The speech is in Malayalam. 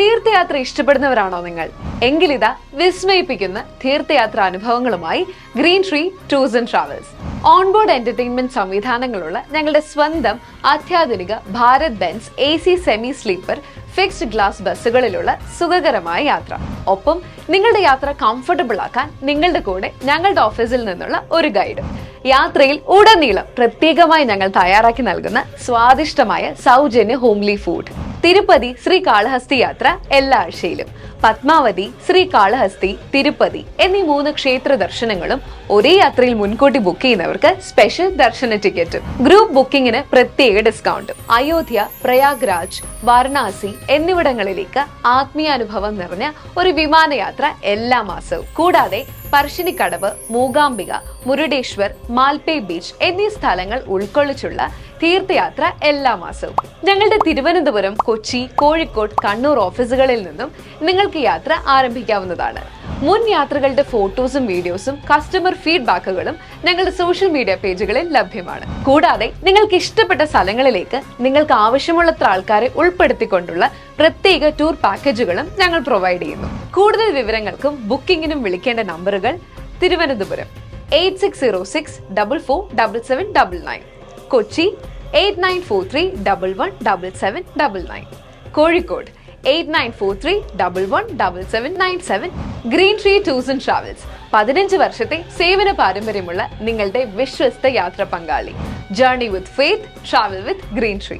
തീർത്ഥയാത്ര ഇഷ്ടപ്പെടുന്നവരാണോ നിങ്ങൾ? എങ്കിലിതാ വിസ്മയിപ്പിക്കുന്ന തീർത്ഥയാത്ര അനുഭവങ്ങളുമായി green tree tours and travels onboard entertainment സംവിധാനങ്ങളുള്ള ഞങ്ങളുടെ സ്വന്തം അത്യാധുനിക Bharat Benz A C semi sleeper fixed glass ബസ്സുകളിലുള്ള സുഖകരമായ യാത്ര. ഒപ്പം നിങ്ങളുടെ യാത്ര കംഫർട്ടബിൾ ആക്കാൻ നിങ്ങളുടെ കൂടെ ഞങ്ങളുടെ ഓഫീസിൽ നിന്നുള്ള ഒരു ഗൈഡും യാത്രയിൽ ഉടനീളം പ്രത്യേകമായി ഞങ്ങൾ തയ്യാറാക്കി നൽകുന്ന സ്വാദിഷ്ടമായ സൗജന്യ ഹോംലി ഫുഡ് തിരുപ്പതി ശ്രീ കാളഹസ്തി യാത്ര എല്ലാ ആഴ്ചയിലും. പത്മാവതി ശ്രീ കാളഹസ്തി തിരുപ്പതി എന്നീ മൂന്ന് ക്ഷേത്ര ദർശനങ്ങളും ഒരേ യാത്രയിൽ മുൻകൂട്ടി ബുക്ക് ചെയ്യുന്നവർക്ക് സ്പെഷ്യൽ ദർശന ടിക്കറ്റും ഗ്രൂപ്പ് ബുക്കിംഗിന് പ്രത്യേക ഡിസ്കൗണ്ടും അയോധ്യ പ്രയാഗ്രാജ് വാരണാസി എന്നിവിടങ്ങളിലേക്ക് ആത്മീയാനുഭവം നിറഞ്ഞ ഒരു വിമാനയാത്ര എല്ലാ മാസവും. കൂടാതെ പറശ്ശിനിക്കടവ് മൂകാംബിക മുരുടേശ്വർ മാൽപേ ബീച്ച് എന്നീ സ്ഥലങ്ങൾ ഉൾക്കൊള്ളിച്ചുള്ള തീർത്ഥയാത്ര എല്ലാ മാസവും. ഞങ്ങളുടെ തിരുവനന്തപുരം കൊച്ചി കോഴിക്കോട് കണ്ണൂർ ഓഫീസുകളിൽ നിന്നും നിങ്ങൾക്ക് യാത്ര ആരംഭിക്കാവുന്നതാണ്. മുൻ യാത്രകളുടെ ഫോട്ടോസും വീഡിയോസും കസ്റ്റമർ ഫീഡ്ബാക്കുകളും ഞങ്ങളുടെ സോഷ്യൽ മീഡിയ പേജുകളിൽ ലഭ്യമാണ്. കൂടാതെ നിങ്ങൾക്ക് ഇഷ്ടപ്പെട്ട സ്ഥലങ്ങളിലേക്ക് നിങ്ങൾക്ക് ആവശ്യമുള്ളത്ര ആൾക്കാരെ ഉൾപ്പെടുത്തിക്കൊണ്ടുള്ള പ്രത്യേക ടൂർ പാക്കേജുകളും ഞങ്ങൾ പ്രൊവൈഡ് ചെയ്യുന്നു. കൂടുതൽ വിവരങ്ങൾക്കും ബുക്കിംഗിനും വിളിക്കേണ്ട നമ്പറുകൾ Thiruvananthapuram eight six zero six double four double seven double nine Kochi eight nine four three double one double seven double nine Kozhikode eight nine four three double one double seven nine seven green tree tours and travels പതിനഞ്ച് വർഷത്തെ സേവന പാരമ്പര്യമുള്ള നിങ്ങളുടെ വിശ്വസ്ത യാത്ര പങ്കാളി. Journey with faith travel with green tree